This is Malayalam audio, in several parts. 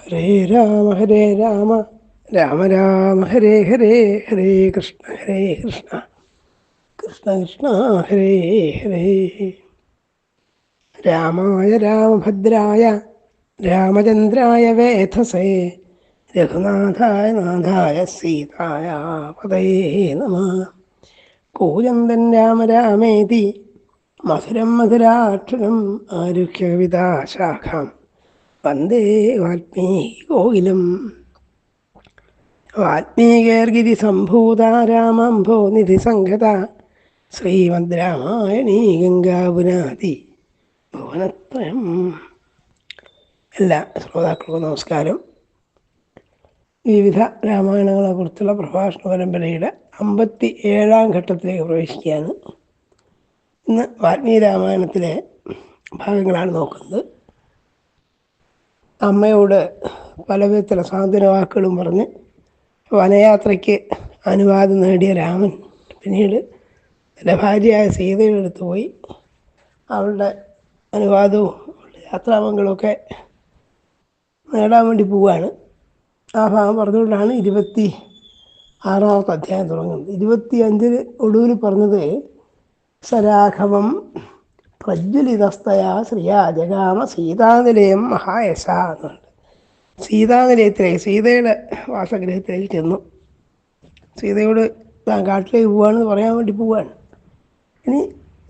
ഹരേ രാമ ഹരേ രാമ. രാമ രാമ ഹരേ ഹരേ ഹരേ കൃഷ്ണ ഹരേ കൃഷ്ണ. കൃഷ്ണ കൃഷ്ണ ഹരേ ഹരേ. രാമായ രാമഭദ്രായ രാമചന്ദ്രായ വേധസേ രഘുനാഥായ നാഥായ സീതായ പതയേ നമ. കൂജന്തൻ രാമ രാമേതി മധുരം മധുരാക്ഷരം ആരുഹ്യവിതാശാഖാം വന്ദേ വാൽമീകി കോകിലം. വാൽമീകേർഗിരി സംഭൂത രാമംഭോ നിധി സംഘത ശ്രീമദ് രാമായണീ ഗംഗാപുനാതി ഭുവനത്രയം. എല്ലാ ശ്രോതാക്കൾക്കും നമസ്കാരം. വിവിധ രാമായണങ്ങളെ കുറിച്ചുള്ള പ്രഭാഷണ പരമ്പരയുടെ അമ്പത്തി ഏഴാം ഘട്ടത്തിലേക്ക് പ്രവേശിക്കുകയാണ്. ഇന്ന് വാൽമീകി രാമായണത്തിലെ ഭാഗങ്ങളാണ് നോക്കുന്നത്. അമ്മയോട് പല വിധത്തിലുള്ള സാന്ത്വന വാക്കുകളും പറഞ്ഞ് വനയാത്രയ്ക്ക് അനുവാദം നേടിയ രാമൻ. പിന്നീട് തന്റെ ഭാര്യയായ സീതയുടെ അടുത്ത് പോയി. അവളുടെ അനുവാദവും അവളുടെ യാത്രാമംഗളമൊക്കെ നേടാൻ വേണ്ടി പോവുകയാണ്. ആ ഭാഗം പറഞ്ഞുകൊണ്ടാണ് ഇരുപത്തി ആറാമത്തെ അധ്യായം തുടങ്ങുന്നത്. ഇരുപത്തി അഞ്ചിന് ഒടുവിൽ പറഞ്ഞത് സരാഘവം പ്രജ്വലിതസ്തയാ ശ്രീയാ ജഗാമ സീതാനിലയം മഹായശ എന്നുണ്ട്. സീതാനിലയത്തിലേക്ക് സീതയുടെ വാസഗ്രഹത്തിലേക്ക് ചെന്നു. സീതയോട് താൻ കാട്ടിലേക്ക് പോവാണെന്ന് പറയാൻ വേണ്ടി പോവാണ്. ഇനി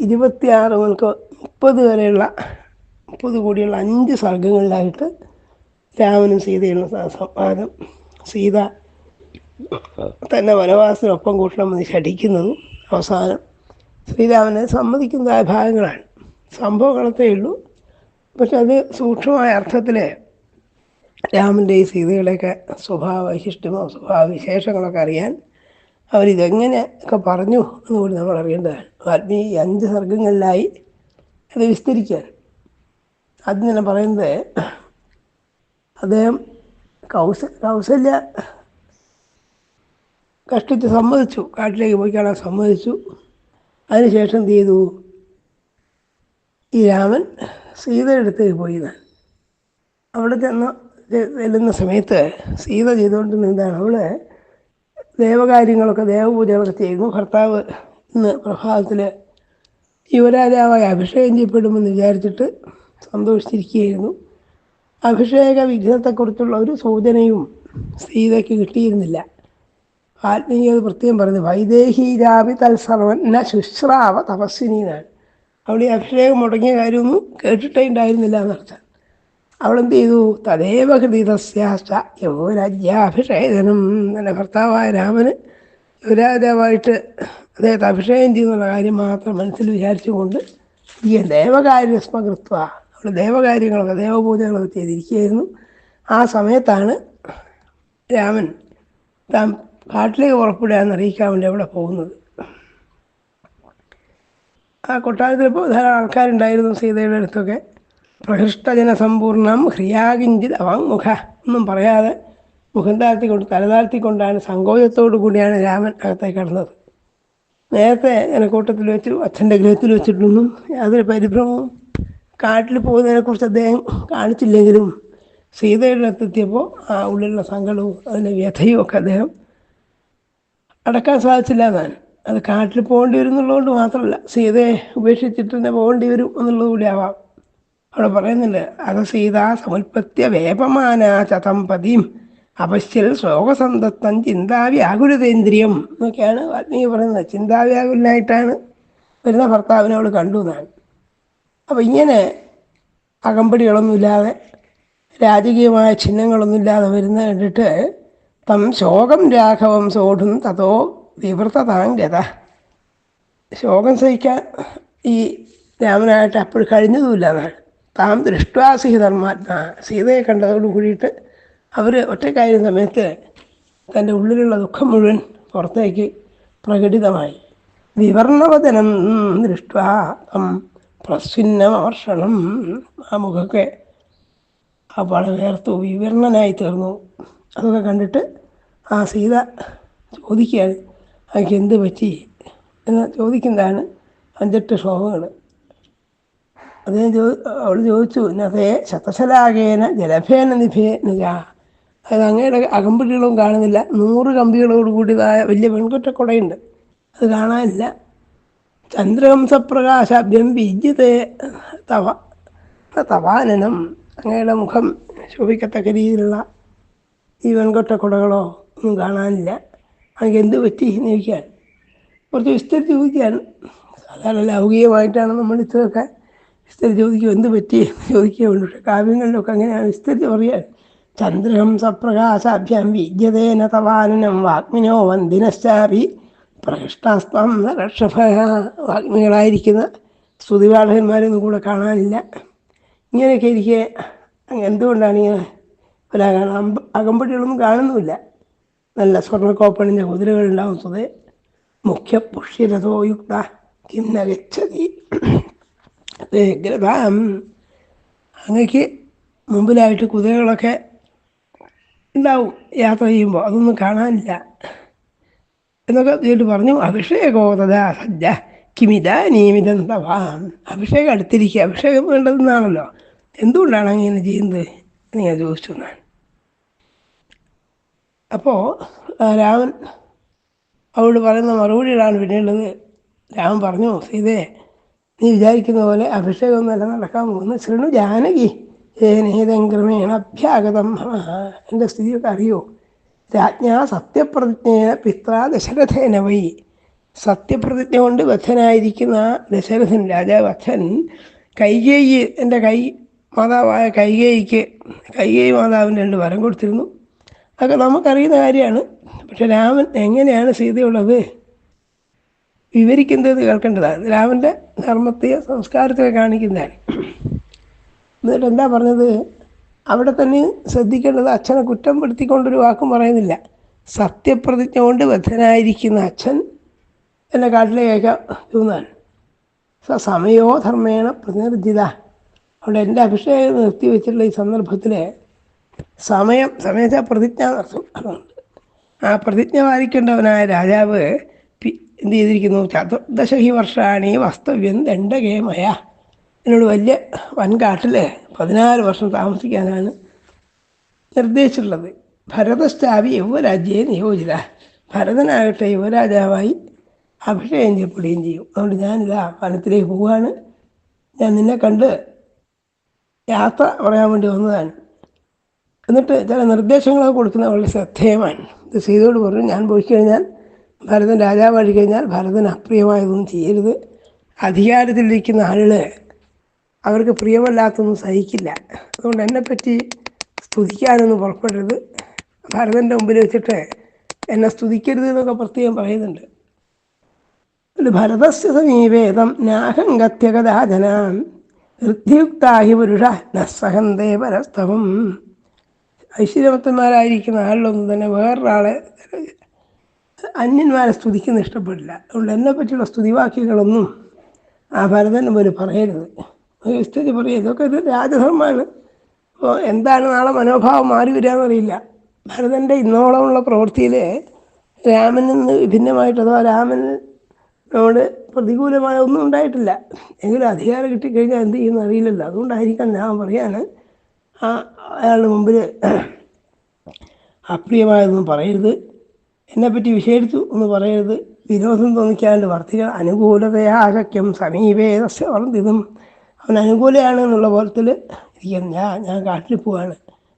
ഇരുപത്തിയാറ് മുതൽക്ക് മുപ്പത് വരെയുള്ള മുപ്പത് കൂടിയുള്ള അഞ്ച് സർഗങ്ങളിലായിട്ട് രാമനും സീതയുള്ള സംവാദം സീത തന്നെ വനവാസത്തിനൊപ്പം കൂട്ടണമെന്ന് ശഠിക്കുന്നതും അവസാനം ശ്രീരാമനെ സമ്മതിക്കുന്നതായ ഭാഗങ്ങളാണ്. സംഭവങ്ങളത്തേ ഉള്ളൂ. പക്ഷെ അത് സൂക്ഷ്മമായ അർത്ഥത്തിൽ രാമന്റെയും സീതയുടെയൊക്കെ സ്വഭാവ വൈശിഷ്ട്യമോ സ്വഭാവ വിശേഷങ്ങളൊക്കെ അറിയാൻ അവരിതെങ്ങനെ ഒക്കെ പറഞ്ഞു എന്നുകൂടി നമ്മൾ അറിയേണ്ടതാണ് വാൽമീകി അഞ്ച് സർഗങ്ങളിലായി അത് വിസ്തരിക്കാൻ. ആദ്യം തന്നെ പറയുന്നത് അദ്ദേഹം കൗസ കൗസല്യ കഷ്ടിച്ച് സമ്മതിച്ചു. കാട്ടിലേക്ക് പോയി കാണാൻ സമ്മതിച്ചു. അതിനുശേഷം എന്ത് ചെയ്തു? ഈ രാമൻ സീതയുടെ അടുത്തേക്ക് പോയി അവിടെ ചെന്ന് ചെല്ലുന്ന സമയത്ത് സീത ചെയ്തുകൊണ്ടിരുന്ന നിന്നാണ് അവൾ ദേവകാര്യങ്ങളൊക്കെ ദേവപൂജകളൊക്കെ ചെയ്യുന്നു. ഭർത്താവ് ഇന്ന് പ്രഭാതത്തിൽ യുവരാജാവായി അഭിഷേകം ചെയ്യപ്പെടുമെന്ന് വിചാരിച്ചിട്ട് സന്തോഷിച്ചിരിക്കുകയായിരുന്നു. അഭിഷേക വിഘ്നത്തെക്കുറിച്ചുള്ള ഒരു സൂചനയും സീതയ്ക്ക് കിട്ടിയിരുന്നില്ല. ആത്മീയത പ്രത്യേകം പറഞ്ഞു. വൈദേഹി രാവി തൽസർവൻ ന ശുശ്രാവ തപസ്വിനിന്നാണ് അവൾ ഈ അഭിഷേകം മുടങ്ങിയ കാര്യമൊന്നും കേട്ടിട്ടേ ഉണ്ടായിരുന്നില്ല എന്നർത്ഥം അവളെന്ത് ചെയ്തു? തദേവ ഹൃദിതസ്യാശ്ച യുവരാജ്യാഭിഷേകനം എന്റെ ഭർത്താവായ രാമന് യുവരാജാവായിട്ട് അദ്ദേഹത്തെ അഭിഷേകം ചെയ്യുന്നുള്ള കാര്യം മാത്രം മനസ്സിൽ വിചാരിച്ചുകൊണ്ട് ഈ ദേവകാര്യസ്മകൃത്വ അവൾ ദേവകാര്യങ്ങളൊക്കെ ദേവപൂജകളൊക്കെ ചെയ്തിരിക്കുകയായിരുന്നു. ആ സമയത്താണ് രാമൻ താൻ കാട്ടിലേക്ക് പുറപ്പെടുക എന്നറിയിക്കാൻ വേണ്ടി അവിടെ പോകുന്നത്. ആ കൊട്ടാരത്തിൽ ഇപ്പോൾ ധാരാളം ആൾക്കാരുണ്ടായിരുന്നു സീതയുടെ അടുത്തൊക്കെ. പ്രഹൃഷ്ടജന സമ്പൂർണം ഹ്രിയാകിഞ്ചിത് അവാങ്മുഖ ഒന്നും പറയാതെ മുഖം താഴ്ത്തിക്കൊണ്ട് തല താഴ്ത്തിക്കൊണ്ടാണ് സങ്കോചത്തോടു കൂടിയാണ് രാമൻ അകത്തേക്ക് കടന്നത്. നേരത്തെ ജനക്കൂട്ടത്തിൽ വെച്ച് അച്ഛന്റെ ഗൃഹത്തിൽ വെച്ചിട്ടൊന്നും യാതൊരു പരിഭ്രമവും കാട്ടിൽ പോകുന്നതിനെക്കുറിച്ച് അദ്ദേഹം കാണിച്ചില്ലെങ്കിലും സീതയുടെ അടുത്തെത്തിയപ്പോൾ ആ ഉള്ളിലുള്ള സങ്കടവും അതിന്റെ വ്യഥയും ഒക്കെ അദ്ദേഹം അടക്കാൻ സാധിച്ചില്ല എന്നാണ്. അത് കാട്ടിൽ പോകേണ്ടി വരും എന്നുള്ളതുകൊണ്ട് മാത്രമല്ല സീതയെ ഉപേക്ഷിച്ചിട്ട് തന്നെ പോകേണ്ടി വരും എന്നുള്ളത് കൂടി ആവാം. അവിടെ പറയുന്നുണ്ട് അത് സീത സമുൽപത്യ വേപമാന ചതമ്പതിയും അപശ്യൽ ശോകസന്തത്വം ചിന്താവ്യാകുലതേന്ദ്രിയം എന്നൊക്കെയാണ് വാൽമീകി പറയുന്നത്. ചിന്താവ്യാകുലനായിട്ടാണ് വരുന്ന ഭർത്താവിനെ അവൾ കണ്ടു എന്നാണ്. അപ്പം ഇങ്ങനെ അകമ്പടികളൊന്നുമില്ലാതെ രാജകീയമായ ചിഹ്നങ്ങളൊന്നുമില്ലാതെ വരുന്ന കണ്ടിട്ട് തം ശോകം രാഘവം സോഢും തതോ വിവൃതതാംഗത ശോകം സഹിക്കാൻ ഈ രാമനായിട്ട് അപ്പോൾ കഴിഞ്ഞതുമില്ല എന്നാണ്. താം ദൃഷ്ടാ സീതന്മാത്മാ സീതയെ കണ്ടതോട് കൂടിയിട്ട് അവർ ഒറ്റക്കായ സമയത്ത് തന്റെ ഉള്ളിലുള്ള ദുഃഖം മുഴുവൻ പുറത്തേക്ക് പ്രകടിതമായി. വിവർണവദനം ദൃഷ്ടാ തം പ്രസ്വിന്നമർഷണം. ആ മുഖമൊക്കെ ആ വളരെ വേർത്തു വിവരണനായി തീർന്നു. അതൊക്കെ കണ്ടിട്ട് ആ സീത ചോദിക്കുകയാണ്. അതിക്ക് എന്ത് പറ്റി? എന്ന് ചോദിക്കുന്നതാണ് അഞ്ചെട്ട് ശ്ലോകങ്ങൾ അദ്ദേഹം ചോ അവൾ ചോദിച്ചു നതേ ശതശലാകേന ജലഭേന നിഭേനുക അത് അങ്ങയുടെ അകമ്പടികളും കാണുന്നില്ല. നൂറ് കമ്പികളോട് കൂടിയതായ വലിയ പെൺകുറ്റക്കുടയുണ്ട്. അത് കാണാനില്ല. ചന്ദ്രഹംസപ്രകാശാഭ്യം വിദ്യത്തെ തവ തവാനനം അങ്ങയുടെ മുഖം ശോഭിക്കത്തക്ക രീതിയിലുള്ള ഈ വെൺകൊട്ടക്കുടകളോ ഒന്നും കാണാനില്ല. അങ്ങ് എന്ത് പറ്റി എന്ന് ചോദിക്കാൻ. കുറച്ച് വിസ്തരിച്ച് ചോദിക്കാൻ. സാധാരണ ലൗകികമായിട്ടാണ് നമ്മൾ ഇത്രയൊക്കെ വിസ്തരിച്ച് ചോദിക്കും എന്ത് പറ്റി എന്ന് ചോദിക്കുക വേണ്ടി പക്ഷേ കാവ്യങ്ങളിലൊക്കെ അങ്ങനെയാണ് വിസ്തരിച്ച് പറയാൻ. ചന്ദ്രഹംസപ്രകാശാഭ്യം വിദ്യതേന തവാനനം വാഗ്മിനോ വന്ദിനശ്ചാപി പ്രകൃഷ്ടാസ്തം രക്ഷഭ വാഗ്മികളായിരിക്കുന്ന സ്തുതിപാഠകന്മാരൊന്നും കൂടെ കാണാനില്ല. ഇങ്ങനെയൊക്കെ ഇരിക്കെ എന്തുകൊണ്ടാണ് ഇങ്ങനെ ഒരു അകം- അകമ്പടികളൊന്നും കാണുന്നുമില്ല. നല്ല സ്വർണക്കോപ്പണിന്റെ കുതിരകളുണ്ടാവും ഉണ്ടാകുന്നത് മുഖ്യ പുഷ്യരഥോ യുക്ത ഗച്ഛതി ഗ്രതാം അങ്ങക്ക് മുമ്പിലായിട്ട് കുതിരകളൊക്കെ ഉണ്ടാവും യാത്ര ചെയ്യുമ്പോൾ. അതൊന്നും കാണാനില്ല. എന്നൊക്കെ കേട്ട് പറഞ്ഞു അഭിഷേകോ തഥാ സജ്ജ കിമിത നിയമിതം തവാം അഭിഷേകം അടുത്തിരിക്കുക. അഭിഷേകം വേണ്ടതെന്നാണല്ലോ. എന്തുകൊണ്ടാണ് അങ്ങനെ ചെയ്യുന്നത്? എന്ന് ഞാൻ ചോദിച്ചു എന്നാണ്. അപ്പോൾ രാമൻ അവളോട് പറയുന്ന മറുപടിയിലാണ് പിന്നെയുള്ളത് രാമൻ പറഞ്ഞു സീതേ നീ വിചാരിക്കുന്ന പോലെ അഭിഷേകമൊന്നുമല്ല നടക്കാൻ പോകുന്നു ശൃണു ജാനകി ഏനേതം ക്രമേണ അഭ്യാഗതം. എന്റെ സ്ഥിതിയൊക്കെ അറിയോ? രാജ്ഞാ സത്യപ്രതിജ്ഞേന പിത്ര ദശരഥേന വൈ. സത്യപ്രതിജ്ഞ കൊണ്ട് ബദ്ധനായിരിക്കുന്ന ദശരഥൻ രാജാവ് അച്ഛൻ കൈകേയി എന്റെ കൈ മാതാവായ കൈകേയിക്ക് കൈകേയി മാതാവിന് രണ്ട് വരം കൊടുത്തിരുന്നു. അതൊക്കെ നമുക്കറിയുന്ന കാര്യമാണ്. പക്ഷെ രാമൻ എങ്ങനെയാണ് സീതയുള്ളത്? വിവരിക്കുന്നത് കേൾക്കേണ്ടതാണ്. രാമന്റെ ധർമ്മത്തെ സംസ്കാരത്തെ കാണിക്കുന്നതാണ്. എന്നിട്ട് എന്താ പറഞ്ഞത്? അവിടെ തന്നെ ശ്രദ്ധിക്കേണ്ടത് അച്ഛനെ കുറ്റം പെടുത്തിക്കൊണ്ടൊരു വാക്കും പറയുന്നില്ല. സത്യപ്രതിജ്ഞ കൊണ്ട് ബദ്ധനായിരിക്കുന്ന അച്ഛൻ എന്നെ കാട്ടിലേക്ക് തോന്നാൻ സ സമയോ ധർമ്മേണ പ്രതിനിർജിത. അവിടെ എന്റെ അഭിഷേകം നിർത്തി വെച്ചിട്ടുള്ള ഈ സന്ദർഭത്തിൽ സമയം സമയത്തെ പ്രതിജ്ഞ നടത്തും. അതുകൊണ്ട് ആ പ്രതിജ്ഞ പാലിക്കേണ്ടവനായ രാജാവ് എന്ത് ചെയ്തിരിക്കുന്നു? ചതുർദശ ഹി വർഷാണി വാസ്തവ്യം ദണ്ഡകേമയ. എന്നോട് വലിയ വൻകാട്ടിൽ പതിനാല് വർഷം താമസിക്കാനാണ് നിർദ്ദേശിച്ചിട്ടുള്ളത്. ഭരതസ്ഥാവി യുവരാജ്യയെ നിയോജിത ഭരതനാകട്ടെ യുവരാജാവായി അഭിഷേകം ചെയ്യപ്പെടുകയും ചെയ്യും. അതുകൊണ്ട് ഞാനിതാ വനത്തിലേക്ക് പോവുകയാണ്. ഞാൻ നിന്നെ കണ്ട് യാത്ര പറയാൻ വേണ്ടി വന്നതാണ്. എന്നിട്ട് ചില നിർദ്ദേശങ്ങളൊക്കെ കൊടുക്കുന്ന വളരെ ശ്രദ്ധേയമാണ്. ഇത് സീതയോട് പറഞ്ഞു ഞാൻ പോയി കഴിഞ്ഞാൽ ഭരതൻ രാജാവായി കഴിഞ്ഞാൽ ഭരതൻ അപ്രിയമായതൊന്നും ചെയ്യരുത്. അധികാരത്തിലിരിക്കുന്ന ആളുകൾ അവർക്ക് പ്രിയമല്ലാത്തൊന്നും സഹിക്കില്ല. അതുകൊണ്ട് എന്നെപ്പറ്റി സ്തുതിക്കാനൊന്നും പുറപ്പെടരുത്. ഭരതന്റെ മുമ്പിൽ വെച്ചിട്ട് എന്നെ സ്തുതിക്കരുത് എന്നൊക്കെ പ്രത്യേകം പറയുന്നുണ്ട്. ഭരതസ്യ സമീപേതം നാഹങ്കത്യഗതാജനാൻ ഋദ്ധിയുക്താഹി പുരുഷ നസ്സഹന്തേ പരസ്തവം. ഐശ്വര്യവത്തന്മാരായിരിക്കുന്ന ആളിലൊന്നും തന്നെ വേറൊരാളെ അന്യന്മാരെ സ്തുതിക്കുന്ന ഇഷ്ടപ്പെടില്ല. അതുകൊണ്ട് എന്നെ പറ്റിയുള്ള സ്തുതിവാക്യങ്ങളൊന്നും ആ ഭരതൻ പോലും പറയരുത്. സ്ഥിതി പറയും ഇതൊക്കെ ഇത് രാജധർമ്മമാണ്. അപ്പോൾ എന്താണ് നാളെ മനോഭാവം മാറി വരികയെന്നറിയില്ല. ഭരതന്റെ ഇന്നോളമുള്ള പ്രവൃത്തിയിൽ രാമനിൽ നിന്ന് വിഭിന്നമായിട്ട് അഥവാ രാമനോട് പ്രതികൂലമായ ഒന്നും ഉണ്ടായിട്ടില്ല. എങ്കിലും അധികാരം കിട്ടിക്കഴിഞ്ഞാൽ എന്ത് ചെയ്യുമെന്ന് അറിയില്ലല്ലോ. അതുകൊണ്ടായിരിക്കാം ഞാൻ പറയാണ് ആ അയാളുടെ മുമ്പിൽ അപ്രിയമായതൊന്നും പറയരുത്. എന്നെപ്പറ്റി വിശേഷിച്ചു എന്ന് പറയരുത്. വിരോധം തോന്നിക്കാണ്ട് വർത്തിക അനുകൂലതയാശക്യം സമീപേ വർദ്ധിതും. അവൻ അനുകൂലയാണ് എന്നുള്ള പോലത്തിൽ ഇരിക്കും ഞാൻ ഞാൻ കാട്ടിൽ പോവാണ്.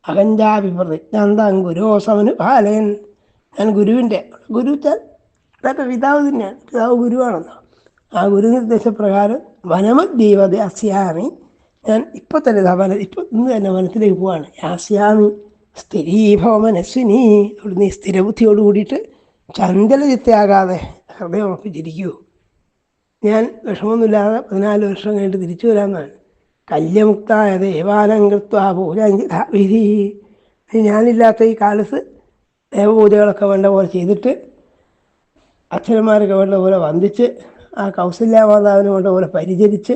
അഹഞ്ചാപി പ്രതിജ്ഞാന്താൻ ഗുരുവോസവന് ബാലയൻ ഞാൻ ഗുരുവിന്റെ ഗുരു അതൊക്കെ പിതാവ് തന്നെയാണ്. പിതാവ് ഗുരുവാണല്ലോ ആ ഗുരു നിർദ്ദേശപ്രകാരം വനമദ്ദീപത അസ്യാമി ഞാൻ ഇപ്പൊ തന്നെ ഇതാ ഇപ്പൊ ഇന്ന് തന്നെ വനത്തിലേക്ക് പോവാണ്. യാസ്യാമി സ്ഥിരീഭവ മനസ്വിനി അവിടെ നീ സ്ഥിരബുദ്ധിയോട് കൂടിയിട്ട് ചഞ്ചലചിത്തയാകാതെ ഹൃദയം ഉറപ്പിച്ചിരിക്കൂ. ഞാൻ വിഷമൊന്നുമില്ലാതെ പതിനാല് വർഷം കഴിഞ്ഞിട്ട് തിരിച്ചു വരാമെന്നാണ്. കല്യമുക്തായ ദേവാലം കൃത്വ പൂജാവിധി ഞാനില്ലാത്ത ഈ കാലത്ത് ദേവപൂജകളൊക്കെ വേണ്ട പോലെ ചെയ്തിട്ട് അച്ഛനന്മാരൊക്കെ വേണ്ട പോലെ വന്ദിച്ച് ആ കൗസല്യാമാതാവിനെ വേണ്ട പോലെ പരിചരിച്ച്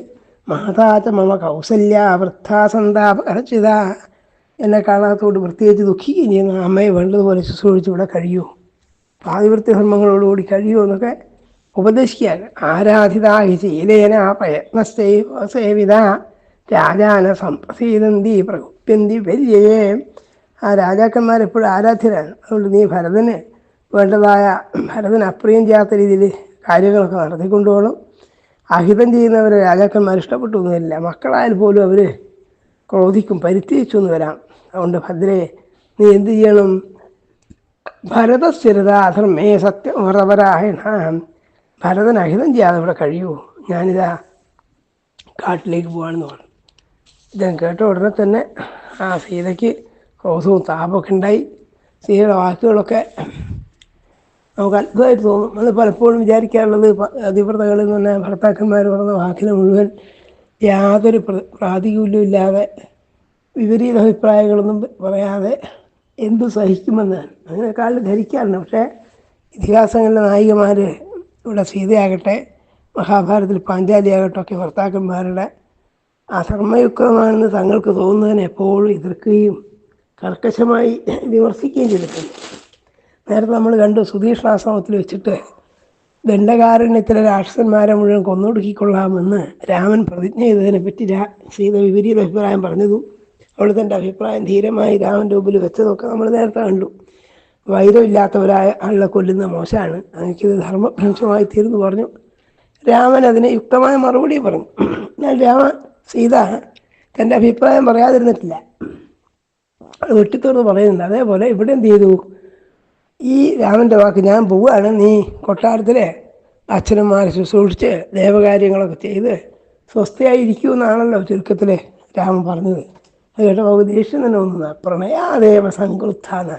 മാതാച്ച മമ കൗസല്യ വൃദ്ധാസന്താപ കരച്ചിത എന്നെ കാണാത്തോട് പ്രത്യേകിച്ച് ദുഃഖിക്കുകയും ചെയ്യുന്ന അമ്മയെ വേണ്ടതുപോലെ ശുശ്രൂഷിച്ച് ഇവിടെ കഴിയൂ. പാതിവൃത്യധർമ്മങ്ങളോടുകൂടി കഴിയൂ എന്നൊക്കെ ഉപദേശിക്കുകയാണ്. ആരാധിതാഹി ശീലേന പ്രയത്നസേവിത രാജാന സംപ്രസീതന്തി പ്രകുപ്യന്തി വര്യേ ആ രാജാക്കന്മാരെപ്പോഴും ആരാധ്യരാണ്. അതുകൊണ്ട് നീ ഭരതന് വേണ്ടതായ ഭരതന് അപ്രിയം ചെയ്യാത്ത രീതിയിൽ കാര്യങ്ങളൊക്കെ നടത്തിക്കൊണ്ടുപോകണം അഹിതം ചെയ്യുന്നവരെ രാജാക്കന്മാർ ഇഷ്ടപ്പെട്ടൊന്നുമില്ല. മക്കളായാൽ പോലും അവർ ക്രോധിക്കും പരിത്യച്ചു എന്ന് വരാം. അതുകൊണ്ട് ഭദ്രേ നീ എന്ത് ചെയ്യണം? ഭരതസ്ഥിരത അധർമ്മേ സത്യം വ്രതരായണ ഭരതൻ അഹിതം ചെയ്യാതെ ഇവിടെ കഴിയൂ ഞാനിതാ കാട്ടിലേക്ക് പോകാണെന്ന് പറഞ്ഞു. ഇദ്ദേഹം കേട്ട ഉടനെ തന്നെ ആ സീതയ്ക്ക് ക്രോധവും താപമൊക്കെ ഉണ്ടായി. സീതയുടെ വാക്കുകളൊക്കെ നമുക്ക് അത്ഭുതമായിട്ട് തോന്നും. നമ്മൾ പലപ്പോഴും വിചാരിക്കാറുള്ളത് അതിവ്രതകളിൽ നിന്ന് തന്നെ ഭർത്താക്കന്മാർ പറഞ്ഞ വാക്കിന് മുഴുവൻ യാതൊരു പ്ര പ്രാതികൂല്യവും ഇല്ലാതെ വിപരീത അഭിപ്രായങ്ങളൊന്നും പറയാതെ എന്ത് സഹിക്കുമെന്ന് അങ്ങനെക്കാളും ധരിക്കാറുണ്ട്. പക്ഷേ ഇതിഹാസങ്ങളിലെ നായികമാർ ഇവിടെ സീതയാകട്ടെ മഹാഭാരതത്തിൽ പാഞ്ചാലിയാകട്ടെ ഒക്കെ ഭർത്താക്കന്മാരുടെ അധർമ്മയുക്തമാണെന്ന് തങ്ങൾക്ക് തോന്നുന്നതിനെ എപ്പോഴും എതിർക്കുകയും കർക്കശമായി വിമർശിക്കുകയും ചെയ്തിട്ടുണ്ട്. നേരത്തെ നമ്മൾ കണ്ടു സുധീഷ്ണാശ്രമത്തിൽ വെച്ചിട്ട് ദണ്ഡകാരണ്യത്തിലെ രാക്ഷസന്മാരെ മുഴുവൻ കൊന്നൊടുക്കിക്കൊള്ളാമെന്ന് രാമൻ പ്രതിജ്ഞ ചെയ്തതിനെ പറ്റി സീത വിപരീത അഭിപ്രായം പറഞ്ഞതും അവൾ തന്റെ അഭിപ്രായം ധീരമായി രാമന്റെ മുമ്പിൽ വെച്ചതൊക്കെ നമ്മൾ നേരത്തെ കണ്ടു. വൈരമില്ലാത്തവരായ ആളെ കൊല്ലുന്ന മോശമാണ്. അങ്ങനെ ധർമ്മഭ്രംശമായി തീർന്നു പറഞ്ഞു. രാമൻ അതിനെ യുക്തമായ മറുപടി പറഞ്ഞു. എന്നാൽ രാമ സീത തന്റെ അഭിപ്രായം പറയാതിരുന്നിട്ടില്ല. വെട്ടിത്തുറന്ന് പറയുന്നുണ്ട്. അതേപോലെ ഇവിടെ എന്ത് ചെയ്തു. ഈ രാമന്റെ വാക്ക് ഞാൻ പോവുകയാണ്. നീ കൊട്ടാരത്തിലെ അച്ഛനന്മാരെ ശുശ്രൂഷിച്ച് ദേവകാര്യങ്ങളൊക്കെ ചെയ്ത് സ്വസ്ഥയായിരിക്കുമെന്നാണല്ലോ ചുരുക്കത്തിൽ രാമൻ പറഞ്ഞത്. അത് കേട്ടപ്പോൾ ദേഷ്യം തന്നെ ഒന്നും പ്രണയാദേവ സംകൃത്ഥാണ്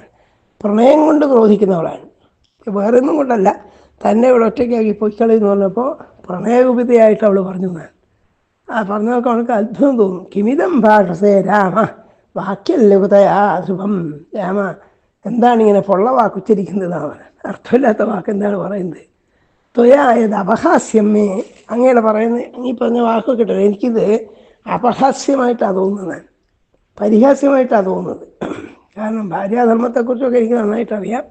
പ്രണയം കൊണ്ട് ക്രോധിക്കുന്നവളാണ്. വേറെ ഒന്നും കൊണ്ടല്ല. തന്നെ ഇവിടെ ഒറ്റയ്ക്കാക്കി പൊയ്ക്കളി എന്ന് പറഞ്ഞപ്പോൾ പ്രണയകുപിതയായിട്ട് അവൾ പറഞ്ഞു തന്നെ ആ പറഞ്ഞതൊക്കെ അവൾക്ക് അത്ഭുതം തോന്നും. കിമിതം ഭാഷസേ രാമ. വാക്യലഘുതയാ ശുഭം രാമ. എന്താണ് ഇങ്ങനെ പൊള്ള വാക്ക് അവൻ അർത്ഥമില്ലാത്ത വാക്ക് എന്താണ് പറയുന്നത് ത്വയായത് അപഹാസ്യമേ അങ്ങനെ പറയുന്നത് ഈ പറഞ്ഞ വാക്കൊക്കെ കിട്ടും. എനിക്കിത് അപഹാസ്യമായിട്ടാണ് തോന്നുന്നത്. പരിഹാസ്യമായിട്ടാണ് തോന്നുന്നത്. കാരണം ഭാര്യാധർമ്മത്തെക്കുറിച്ചൊക്കെ എനിക്ക് നന്നായിട്ട് അറിയാം.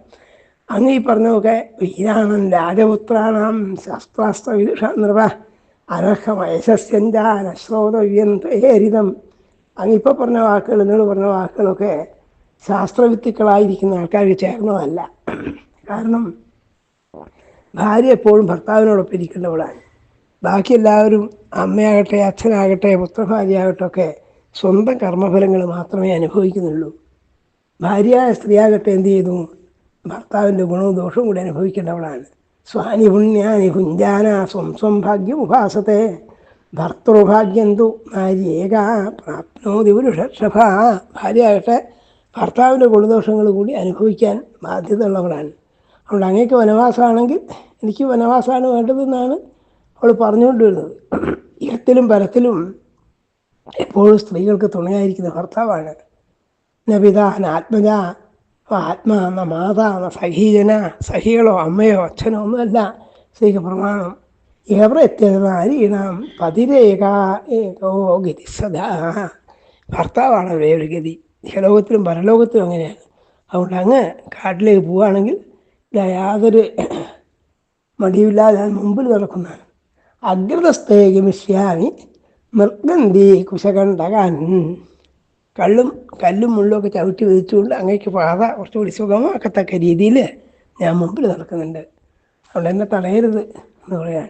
അങ്ങ് ഈ പറഞ്ഞതൊക്കെ വീരാണൻ രാജപുത്രാണാം ശസ്ത്രാസ്ത്ര വിദുഷ നൃപ അനർഹമയശ്രോതവ്യം ത്വയേരിതം അങ്ങിപ്പോൾ പറഞ്ഞ വാക്കുകൾ നിങ്ങൾ പറഞ്ഞ വാക്കുകളൊക്കെ ശാസ്ത്രവിത്തുക്കളായിരിക്കുന്ന ആൾക്കാർക്ക് ചേർന്നതല്ല. കാരണം ഭാര്യ എപ്പോഴും ഭർത്താവിനോടൊപ്പം ഇരിക്കേണ്ടവളാണ്. ബാക്കി എല്ലാവരും അമ്മയാകട്ടെ അച്ഛനാകട്ടെ പുത്രഭാര്യയാകട്ടെ ഒക്കെ സ്വന്തം കർമ്മഫലങ്ങൾ മാത്രമേ അനുഭവിക്കുന്നുള്ളൂ. ഭാര്യയായ സ്ത്രീയാകട്ടെ എന്ത് ചെയ്തു? ഭർത്താവിന്റെ ഗുണവും ദോഷവും കൂടി അനുഭവിക്കേണ്ടവളാണ്. സ്വാനി പുണ്യാനി കുഞ്ചാന സ്വം സ്വം ഭാഗ്യം ഉപാസത്തെ. ഭർത്തൃഭാഗ്യം നാരി ഏകാ പ്രാപ്നോതി പുരുഷഭ ഭാര്യയാകട്ടെ ഭർത്താവിന്റെ ഗുണദോഷങ്ങൾ കൂടി അനുഭവിക്കാൻ ബാധ്യത ഉള്ളവരാണ് അതുകൊണ്ട് അങ്ങേക്ക് വനവാസമാണെങ്കിൽ എനിക്ക് വനവാസമാണ് വേണ്ടതെന്നാണ് അവൾ പറഞ്ഞുകൊണ്ടിരുന്നത്. ഇഹത്തിലും പരത്തിലും എപ്പോഴും സ്ത്രീകൾക്ക് തുണയായിരിക്കുന്ന ഭർത്താവാണ് നബിത ആത്മജ ആത്മാ എന്ന മാതാ എന്ന സഹീജന സഹികളോ അമ്മയോ അച്ഛനോ ഒന്നുമല്ല സ്ത്രീക്ക് പ്രമാണം. ഏവ്രത്യനാരീണാം പതിരേക ഏകോ ഗതി സദാ. ഭർത്താവാണ് ഒരു ഗതി. ഇഹലോകത്തിലും പരലോകത്തിലും അങ്ങനെയാണ്. അതുകൊണ്ട് അങ്ങ് കാട്ടിലേക്ക് പോവുകയാണെങ്കിൽ യാതൊരു മടിയില്ലാതെ ഞാൻ മുമ്പിൽ നടക്കുന്നതാണ്. അഗ്രതസ്ഥേ മിശ്യാമി മൃഗന്തി കുശകണ്ടകാൻ കള്ളും കല്ലും മുള്ളുമൊക്കെ ചവിട്ടി വിധിച്ചുകൊണ്ട് അങ്ങേക്ക് പാത കുറച്ചുകൂടി സുഖമാക്കത്തക്ക രീതിയിൽ ഞാൻ മുമ്പിൽ നടക്കുന്നുണ്ട്. അതുകൊണ്ട് എന്നെ തടയരുത് എന്ന് പറയാൻ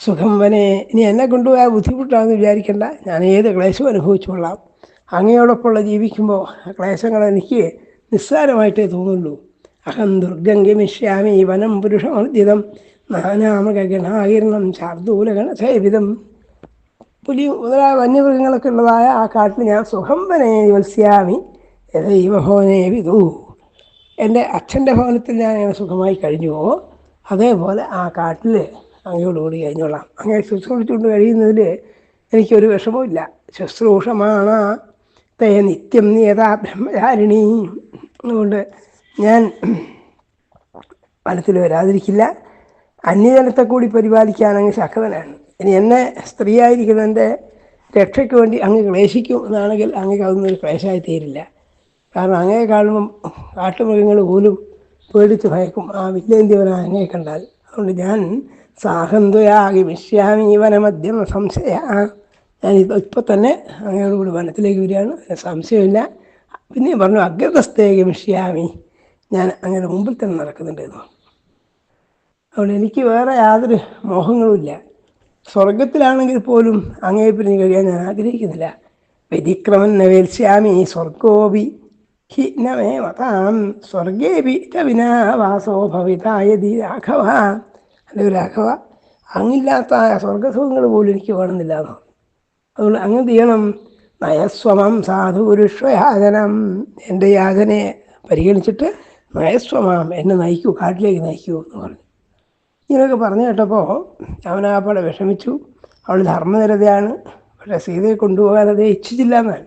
സുഖം വനെ ഇനി എന്നെ കൊണ്ടുപോയാൽ ബുദ്ധിമുട്ടാണെന്ന് വിചാരിക്കേണ്ട. ഞാൻ ഏത് ക്ലേശവും അനുഭവിച്ചുകൊള്ളാം അങ്ങയോടൊപ്പമുള്ള ജീവിക്കുമ്പോൾ ക്ലേശങ്ങൾ എനിക്ക് നിസ്സാരമായിട്ടേ തോന്നുള്ളൂ അഹം ദുർഗം ഗമിഷ്യാമി വനം പുരുഷമർജിതം നാനാമൃഗണാകീർണം ശാർദൂലഗണസേവിതം പുലി മുതലായ വന്യമൃഗങ്ങളൊക്കെ ഉള്ളതായ ആ കാട്ടിൽ ഞാൻ സുഖം വനെ വത്സ്യാമി ദൈവഭവനേ വിധു എന്റെ അച്ഛന്റെ ഭവനത്തിൽ ഞാൻ അങ്ങനെ സുഖമായി കഴിഞ്ഞുവോ അതേപോലെ ആ കാട്ടിൽ അങ്ങയോടുകൂടി കഴിഞ്ഞോളാം. അങ്ങനെ ശുശ്രൂഷിച്ചുകൊണ്ട് കഴിയുന്നതിൽ എനിക്കൊരു വിഷമവും ഇല്ല ശുശ്രൂഷമാണ്. തേ നിത്യം നിയതാ ബ്രഹ്മചാരിണി? അതുകൊണ്ട് ഞാൻ ഫലത്തിൽ വരാതിരിക്കില്ല. അന്യജനത്തെ കൂടി പരിപാലിക്കാൻ അങ്ങ് ശക്തനാണ്. ഇനി എന്നെ സ്ത്രീയായിരിക്കുന്നതിന്റെ രക്ഷയ്ക്ക് വേണ്ടി അങ്ങ് ക്ലേശിക്കും എന്നാണെങ്കിൽ അങ്ങേക്ക് അതൊന്നും ഒരു ക്ലേശമായി തീരില്ല. കാരണം അങ്ങയെ കാണുമ്പം കാട്ടുമൃഗങ്ങൾ പോലും പേടിച്ച് ഭയക്കും. ആ വില്ലേന്തിയവനാ അങ്ങേ കണ്ടാൽ. അതുകൊണ്ട് ഞാൻ സാഹന്തുയാകി വിശ്യാമി സംശയ. ഞാൻ ഇപ്പോൾ ഇപ്പം തന്നെ അങ്ങയോടുകൂടി വനത്തിലേക്ക് വരികയാണ്. സംശയമില്ല. പിന്നെ പറഞ്ഞു അഗ്രതസ്ഥേക മിഷ്യാമി ഞാൻ അങ്ങയുടെ മുമ്പിൽ തന്നെ നടക്കുന്നുണ്ട് എന്ന് പറഞ്ഞു. അതുകൊണ്ട് എനിക്ക് വേറെ യാതൊരു മോഹങ്ങളുമില്ല സ്വർഗത്തിലാണെങ്കിൽ പോലും അങ്ങയെ പിരിഞ്ഞ് കഴിയാൻ ഞാൻ ആഗ്രഹിക്കുന്നില്ല. വ്യതിക്രമൻ നവേൽശ്യാമി സ്വർഗോപി ഹി നമേ മതാം. സ്വർഗേപി വാസോ ഭവിതായതി രാഘവ. അല്ലെ രാഘവ? അങ്ങില്ലാത്ത സ്വർഗസുഖങ്ങൾ പോലും എനിക്ക് വേണമെന്നില്ല എന്ന്. അതുകൊണ്ട് അങ്ങ് ചെയ്യണം. നയസ്വമം സാധുപുരുഷയാചനം എന്റെ യാചനയെ പരിഗണിച്ചിട്ട് നയസ്വമാം എന്നെ നയിക്കൂ കാട്ടിലേക്ക് നയിക്കൂ എന്ന് പറഞ്ഞു. ഇങ്ങനെയൊക്കെ പറഞ്ഞു കേട്ടപ്പോൾ അവനാപ്പാടെ വിഷമിച്ചു. അവൾ ധർമ്മനിരതയാണ്. പക്ഷേ സീതയെ കൊണ്ടുപോകാൻ അത് ഇച്ഛിച്ചില്ല എന്നാണ്.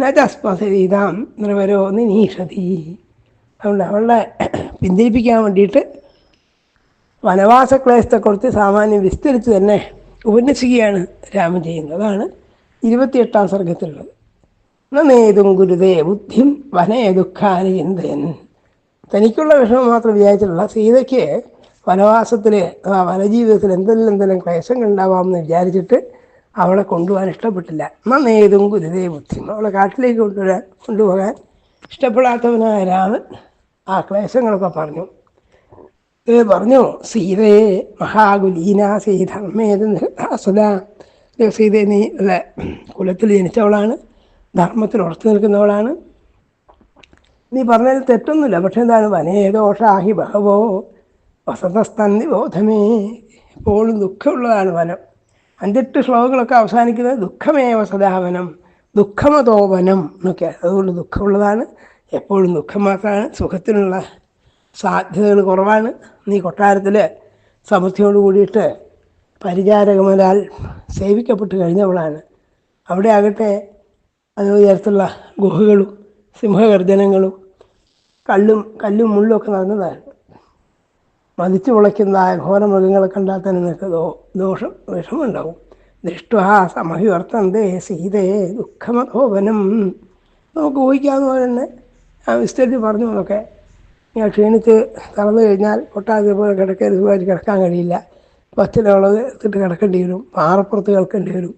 നജസ്മസീതാം നിർവരോ നിനീഷതി. അതുകൊണ്ട് അവളെ പിന്തിരിപ്പിക്കാൻ വേണ്ടിയിട്ട് വനവാസ ക്ലേശത്തെക്കുറിച്ച് സാമാന്യം വിസ്തരിച്ച് തന്നെ ഉപന്യസിക്കുകയാണ് രാമൻ ചെയ്യുന്നത്. അതാണ് ഇരുപത്തിയെട്ടാം സർഗത്തിലുള്ളത്. നേതും ഗുരുതേ ബുദ്ധിം വനേ ദുഃഖാനി ചിന്തയൻ. തനിക്കുള്ള വിഷമം മാത്രം വിചാരിച്ചിട്ടുള്ള സീതയ്ക്ക് വനവാസത്തിൽ ആ വനജീവിതത്തിൽ എന്തെല്ലാം എന്തെല്ലാം ക്ലേശങ്ങൾ ഉണ്ടാവാമെന്ന് വിചാരിച്ചിട്ട് അവളെ കൊണ്ടുപോകാൻ ഇഷ്ടപ്പെട്ടില്ല. നേതും ഗുരുതേ ബുദ്ധിം. അവളെ കാട്ടിലേക്ക് കൊണ്ടുവരാൻ കൊണ്ടുപോകാൻ ഇഷ്ടപ്പെടാത്തവനായ രാമൻ ആ ക്ലേശങ്ങളൊക്കെ പറഞ്ഞു. പറഞ്ഞു സീതയെ മഹാകുലീന സീധർമ്മേതുല സീത നീ അല്ല കുലത്തിൽ ജനിച്ചവളാണ് ധർമ്മത്തിൽ ഉറച്ചു നിൽക്കുന്നവളാണ്. നീ പറഞ്ഞതിൽ തെറ്റൊന്നുമില്ല പക്ഷെ എന്താണ് വനേദോഷാഹി ബഹവോ വസതസ്തന്നി ബോധമേ. എപ്പോഴും ദുഃഖമുള്ളതാണ് വനം. അഞ്ചെട്ട് ശ്ലോകങ്ങളൊക്കെ അവസാനിക്കുന്നത് ദുഃഖമേവ സദാവനം ദുഃഖമതോ വനം എന്നൊക്കെ അതുകൊണ്ട് ദുഃഖമുള്ളതാണ് എപ്പോഴും ദുഃഖം മാത്രമാണ് സുഖത്തിനുള്ള സാധ്യതകൾ കുറവാണ്. നീ കൊട്ടാരത്തിൽ സമൃദ്ധിയോട് കൂടിയിട്ട് പരിചാരകമലാൽ സേവിക്കപ്പെട്ട് കഴിഞ്ഞവളാണ്. അവിടെ ആകട്ടെ അതേ തരത്തിലുള്ള ഗുഹകളും സിംഹഗർജനങ്ങളും കല്ലും കല്ലും മുള്ളും ഒക്കെ നടന്നതാണ് മതിച്ചു മുളയ്ക്കുന്ന ഘോര മൃഗങ്ങളെ കണ്ടാൽ തന്നെ നിനക്ക് ദോ ദോഷം വിഷമുണ്ടാവും ദൃഷ്ട്വാ സമഹിവർത്തന്തേ സീതയെ ദുഃഖമതോപനം നമുക്ക് ഊഹിക്കാവുന്ന പോലെ തന്നെ വിസ്തരിച്ച് പറഞ്ഞു എന്നൊക്കെ ഞാൻ ക്ഷീണിച്ച് തളർന്നു കഴിഞ്ഞാൽ ഒട്ടാകെ പോലെ കിടക്കാൻ സുഖമായിട്ട് കിടക്കാൻ കഴിയില്ല. പച്ചിലുള്ളത് എടുത്തിട്ട് കിടക്കേണ്ടി വരും പാറപ്പുറത്ത് കിടക്കേണ്ടി വരും.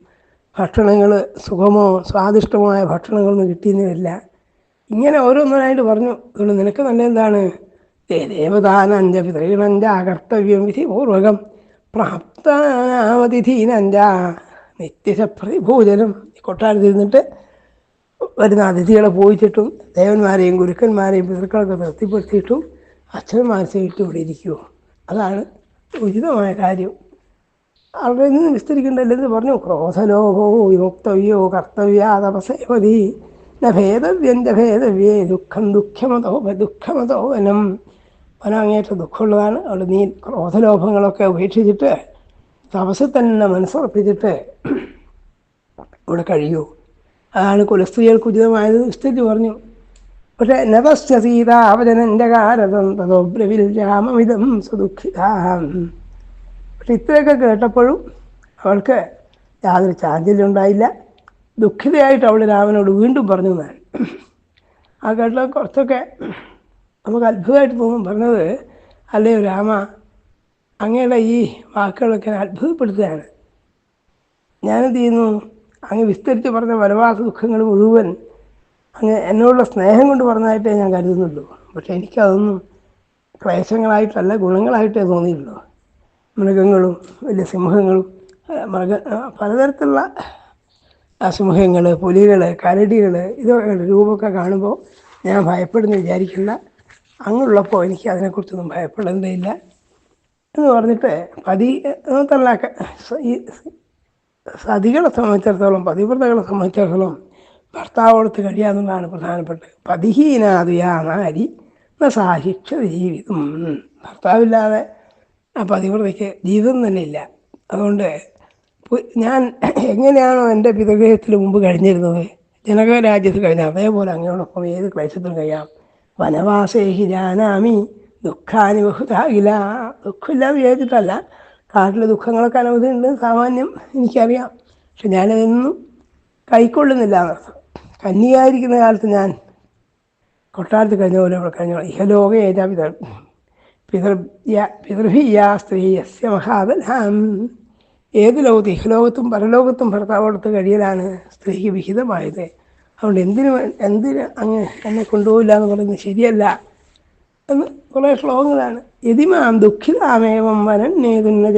ഭക്ഷണങ്ങൾ സുഖമോ സ്വാദിഷ്ടമായ ഭക്ഷണങ്ങളൊന്നും കിട്ടിയെന്ന് വരില്ല ഇങ്ങനെ ഓരോന്നായിട്ട് പറഞ്ഞു അതുകൊണ്ട് നിനക്ക് നല്ല എന്താണ് ദേവതാനഞ്ച പിതൃണഞ്ച കർത്തവ്യം വിധി പൂർവകം പ്രാപ്താവതിഥീനഞ്ച നിത്യശപ്രതിഭൂജനം കൊട്ടാരത്തിൽ നിന്നിട്ട് വരുന്ന അതിഥികളെ പോയിച്ചിട്ടും ദേവന്മാരെയും ഗുരുക്കന്മാരെയും പിതൃക്കളൊക്കെ തൃപ്തിപ്പെടുത്തിയിട്ടും അച്ഛനും സേവിട്ട് ഇവിടെ ഇരിക്കുമോ അതാണ് ഉചിതമായ കാര്യം. അവിടെ നിന്ന് വിസ്തരിക്കേണ്ടല്ലെന്ന് പറഞ്ഞു ക്രോധലോഭോ വിമുക്തവ്യോ കർത്തവ്യ തപസേവതി ഭേദവ്യന്റെ ഭേദവ്യേ ദുഃഖം ദുഃഖമതോ ദുഃഖമതോ വനം. വനങ്ങേറ്റ ദുഃഖമുള്ളതാണ് അവിടെ നീ ക്രോധലോഭങ്ങളൊക്കെ ഉപേക്ഷിച്ചിട്ട് തപസ്സിൽ തന്നെ മനസ്സുറപ്പിച്ചിട്ട് ഇവിടെ കഴിയൂ. അതാണ് കുലസ്ത്രീകൾക്ക് ഉചിതമായത് വിസ്തരിച്ച് പറഞ്ഞു പക്ഷേ നതസ്യ സീതാവചനന്റെ കാരതം തതോ ബ്രവിൽ രാമമിതം സുദുഃഖിതാം. പക്ഷെ ഇത്രയൊക്കെ കേട്ടപ്പോഴും അവൾക്ക് യാതൊരു ചാഞ്ചല്യം ഉണ്ടായില്ല. ദുഃഖിതയായിട്ട് അവൾ രാമനോട് വീണ്ടും പറഞ്ഞു എന്നാണ്. ആ കേട്ട കുറച്ചൊക്കെ നമുക്ക് അത്ഭുതമായിട്ട് തോന്നും. പറഞ്ഞത് അല്ലയോ രാമ അങ്ങയുടെ ഈ വാക്കുകളൊക്കെ അത്ഭുതപ്പെടുത്തുകയാണ്. ഞാനെന്ത് ചെയ്യുന്നു? അങ്ങ് വിസ്തരിച്ച് പറഞ്ഞ വനവാസ ദുഃഖങ്ങൾ മുഴുവൻ അങ്ങ് എന്നോടുള്ള സ്നേഹം കൊണ്ട് പറഞ്ഞതായിട്ടേ ഞാൻ കരുതുന്നുള്ളൂ. പക്ഷെ എനിക്കതൊന്നും ക്ലേശങ്ങളായിട്ടല്ല ഗുണങ്ങളായിട്ടേ തോന്നിയുള്ളൂ മൃഗങ്ങളും വലിയ സിംഹങ്ങളും മൃഗ പലതരത്തിലുള്ള സിംഹങ്ങൾ പുലികൾ കരടികൾ ഇതൊക്കെ രൂപമൊക്കെ കാണുമ്പോൾ ഞാൻ ഭയപ്പെടുന്നു വിചാരിക്കില്ല. അങ്ങുള്ളപ്പോൾ എനിക്ക് അതിനെക്കുറിച്ചൊന്നും ഭയപ്പെടേണ്ടതില്ല എന്ന് പറഞ്ഞിട്ട് പതി തള്ള ഈ സതികളെ സംബന്ധിച്ചിടത്തോളം പതിവ്രതകളെ സംബന്ധിച്ചിടത്തോളം ഭർത്താവോടത്ത് കഴിയാന്നുള്ളതാണ് പ്രധാനപ്പെട്ടത്. പതിഹീനാദിയാ നാരി സാഹിക്ഷ ജീവിതം. ഭർത്താവില്ലാതെ ആ പതിവ്രതയ്ക്ക് ജീവിതം തന്നെ ഇല്ല അതുകൊണ്ട് ഞാൻ എങ്ങനെയാണോ എന്റെ പിതൃഗ്രഹത്തിൽ മുമ്പ് കഴിഞ്ഞിരുന്നത് ജനക രാജ്യത്ത് കഴിഞ്ഞ അതേപോലെ അങ്ങയോടൊപ്പം ഏത് ക്ലേശത്തിലും കഴിയാം. വനവാസേഹി ജാനാമി ദുഃഖാനി ദുഃഖമില്ലാതെ ദുഃഖമില്ല വിചാരിച്ചിട്ടല്ല കാട്ടിൽ ദുഃഖങ്ങളൊക്കെ അനവധി ഉണ്ട് സാമാന്യം എനിക്കറിയാം. പക്ഷെ ഞാനതൊന്നും കൈക്കൊള്ളുന്നില്ല എന്നർത്ഥം. കന്യായിരിക്കുന്ന കാലത്ത് ഞാൻ കൊട്ടാരത്തിൽ കഴിഞ്ഞ പോലെ ഇവിടെ കഴിഞ്ഞ പോലെ ഇഹലോക ഏതാ പിതൃ പിതൃഭിയ സ്ത്രീ യസ്യ മഹാബലാം ഏത് ലോകത്ത് ഇഹലോകത്തും പരലോകത്തും ഭർത്താവോടത്ത് കഴിയലാണ് സ്ത്രീക്ക് വിഹിതമായത്. അതുകൊണ്ട് എന്തിനു എന്തിന് അങ്ങ് എന്നെ കൊണ്ടുപോകില്ല എന്ന് പറയുന്നത് ശരിയല്ല. എന്ന് കുറേ ശ്ലോകങ്ങളാണ്. യതിമാം ദുഃഖിതാമേവം വനൻ നേതുന്ന